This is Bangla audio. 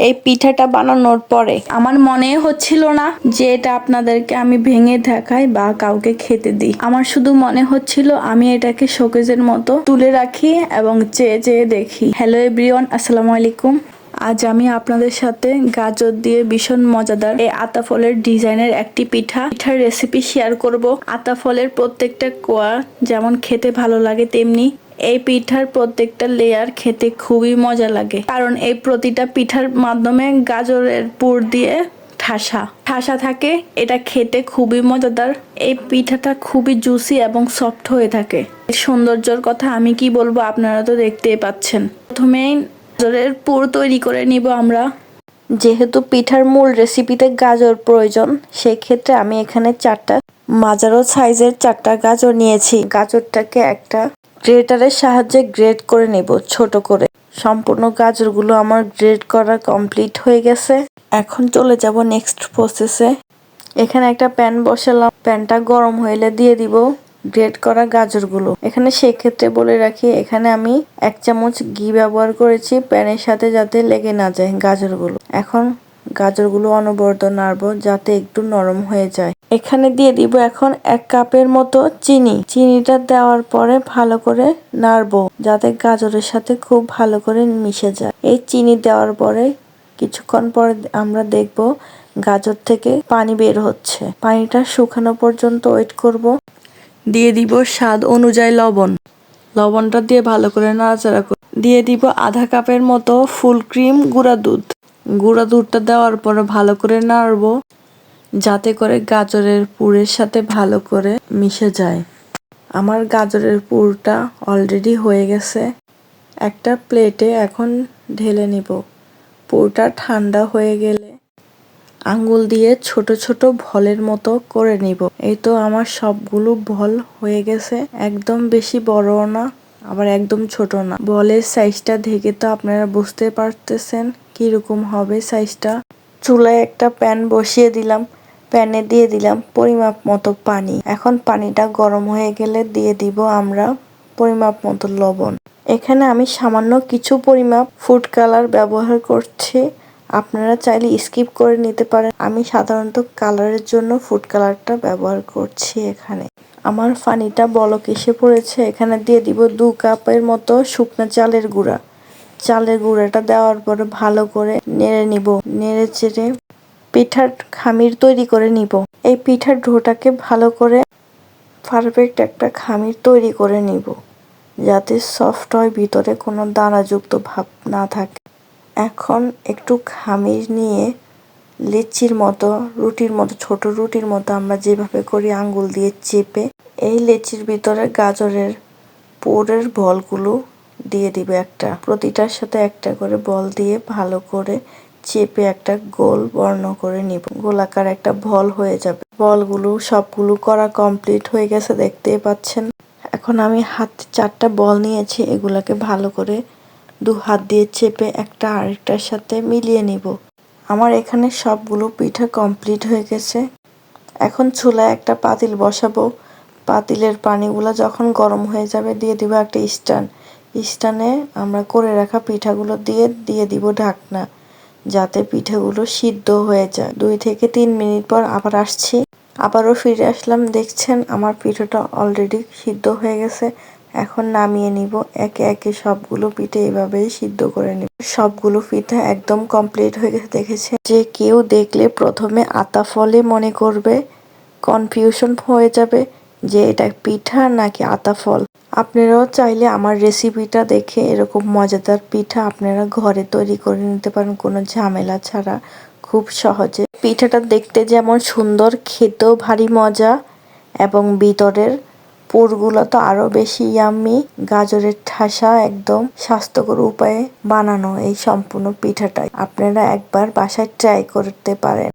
এই পিঠাটা বানানোর পরে। আমার মনে হচ্ছিল না যে এটা আপনাদেরকে আমি ভেঙে দেখাই বা কাউকে খেতে দিই। আমার শুধু মনে হচ্ছিল আমি এটাকে শোকেজের মতো তুলে রাখি এবং চেয়ে চেয়ে দেখি। হ্যালো এভরিওয়ান, আসসালামু আলাইকুম। আজ আমি আপনাদের সাথে গাজর দিয়ে ভীষণ মজাদার এই আতা ফলের ডিজাইনের একটি পিঠা। পিঠার রেসিপি শেয়ার করব। আতা ফলের প্রত্যেকটা কোয়া যেমন খেতে ভালো লাগে, তেমনি এই পিঠার প্রত্যেকটা লেয়ার খেতে খুবই মজা লাগে। কারণ এই প্রতিটা পিঠার মাধ্যমে গাজরের পুর দিয়ে ঠাসা। ঠাসা থাকে, এটা খেতে খুবই মজাদার। এই পিঠাটা খুবই জুসি এবং সফট হয়ে থাকে। সৌন্দর্যর কথা আমি কি বলব আপনারা তো দেখতেই পাচ্ছেন। প্রথমেই গাজরের পুর তৈরি করে নিব আমরা। যেহেতু পিঠার মূল রেসিপিতে গাজর প্রয়োজন, সেক্ষেত্রে আমি এখানে চারটা মাজারো সাইজের চারটা গাজর নিয়েছি। গাজরটাকে একটা গ্রেটারের সাহায্যে গ্রেট করে নেব, ছোট করে। সম্পূর্ণ গাজরগুলো আমার গ্রেট করা কমপ্লিট হয়ে গেছে। এখন চলে যাব নেক্সট প্রসেসে এখানে একটা প্যান বসালাম। প্যানটা গরম হইলে দিয়ে দিব গ্রেট করা গাজরগুলো। এখানে সেক্ষেত্রে বলে রাখি, এখানে আমি এক চামচ ঘি ব্যবহার করেছি প্যানের সাথে যাতে লেগে না যায় গাজরগুলো। এখন গাজরগুলো অনবরত নাড়বো যাতে একটু নরম হয়ে যায়। এখানে দিয়ে দিব এখন এক কাপের মতো চিনি। চিনিটা দেওয়ার পরে ভালো করে নাড়বো, যাতে গাজরের সাথে খুব ভালো করে মিশে যায়। এই চিনি দেওয়ার পরে কিছুক্ষণ পরে আমরা দেখব গাজর থেকে পানি বের হচ্ছে। পানিটা শুকানো পর্যন্ত ওয়েট করব। দিয়ে দিব স্বাদ অনুযায়ী লবণ। লবণটা দিয়ে ভালো করে নাড়াচাড়া করে দিয়ে দিব আধা কাপের মতো ফুল ক্রিম গুঁড়া দুধ। গুঁড়া দুধটা দেওয়ার পরে ভালো করে নাড়বো। যাতে করে গাজরের পুরের সাথে ভালো করে মিশে যায়। আমার গাজরের পুরটা অলরেডি হয়ে গেছে। একটা প্লেটে এখন ঢেলে নিব। পুরটা ঠান্ডা হয়ে গেলে আঙ্গুল দিয়ে ছোট ছোট ভলের মতো করে নিব। এই তো আমার সবগুলো ভল হয়ে গেছে। একদম বেশি বড়ও না, আবার একদম ছোট না। বলের সাইজটা দেখে তো আপনারা বুঝতে পারতেছেন কীরকম হবে সাইজটা চুলায় একটা প্যান বসিয়ে দিলাম। প্যানে দিয়ে দিলাম পরিমাপ মতো পানি। এখন পানিটা গরম হয়ে গেলে দিয়ে দিব আমরা পরিমাপ মতো লবণ। এখানে আমি সামান্য কিছু পরিমাপ ফুড কালার ব্যবহার করছি। আপনারা চাইলে স্কিপ করে নিতে পারেন। আমি সাধারণত কালারের জন্য ফুড কালারটা ব্যবহার করছি এখানে। আমার পানিটা বলক এসে পড়েছে। এখানে দিয়ে দিব দু কাপের মতো শুকনো চালের গুঁড়া। চালের গুঁড়াটা দেওয়ার পরে ভালো করে নেড়ে নিব। নেড়ে চেড়ে পিঠার খামির তৈরি করে নিব। এই পিঠার ডোটাকে ভালো করে পারফেক্ট একটা খামির তৈরি করে নিব, যাতে সফট হয়, ভিতরে কোনো দানাযুক্ত ভাব না থাকে। এখন একটু খামির নিয়ে লিচির মতো, রুটির মতো, ছোট রুটির মতো আমরা যেভাবে করি আঙ্গুল দিয়ে চেপে, এই লেচির ভিতরে গাজরের পোড়ের বলগুলো দিয়ে দিবে একটা। প্রতিটার সাথে একটা করে বল দিয়ে ভালো করে চেপে একটা গোল বর্ণ করে নিব। গোলাকার একটা বল হয়ে যাবে। বলগুলো, সবগুলো করা কমপ্লিট হয়ে গেছে, দেখতেই পাচ্ছেন। এখন আমি হাত, চারটা বল নিয়েছি, এগুলাকে ভালো করে দু হাত দিয়ে চেপে একটা আরেকটার সাথে মিলিয়ে নিব। আমার এখানে সবগুলো পিঠা কমপ্লিট হয়ে গেছে। এখন চুলায় একটা পাতিল বসাবো। পাতিলের পানিগুলো যখন গরম হয়ে যাবে, দিয়ে দিব একটা স্ট্যান্ড। স্ট্যান্ডে আমরা করে রাখা পিঠাগুলো দিয়ে দিয়ে দিব ঢাকনা, যাতে পিঠাগুলো সিদ্ধ হয়ে যায়। দুই থেকে তিন মিনিট পর আবার আসছি। আবারও ফিরে আসলাম। দেখছেন, আমার পিঠাটা অলরেডি সিদ্ধ হয়ে গেছে। এখন নামিয়ে নিব। একে একে সবগুলো পিঠে এভাবেই সিদ্ধ করে নিব। সবগুলো পিঠা একদম কমপ্লিট হয়ে গেছে দেখেছে যে কেউ দেখলে প্রথমে আতা ফলে মনে করবে কনফিউশন হয়ে যাবে। যে এটা পিঠা নাকি আতা ফল? আপনারাও চাইলে আমার রেসিপিটা দেখে এরকম মজাদার পিঠা আপনারা ঘরে তৈরি করে নিতে পারেন, কোনো ঝামেলা ছাড়া। খুব সহজে। পিঠাটা দেখতে যেমন সুন্দর, খেতেও ভারী মজা এবং ভিতরের পুরগুলো তো আরও বেশি ইয়াম্মি গাজরের ঠাসা একদম স্বাস্থ্যকর উপায়ে বানানো এই সম্পূর্ণ পিঠাটাই। আপনারা একবার বাসায় ট্রাই করতে পারেন।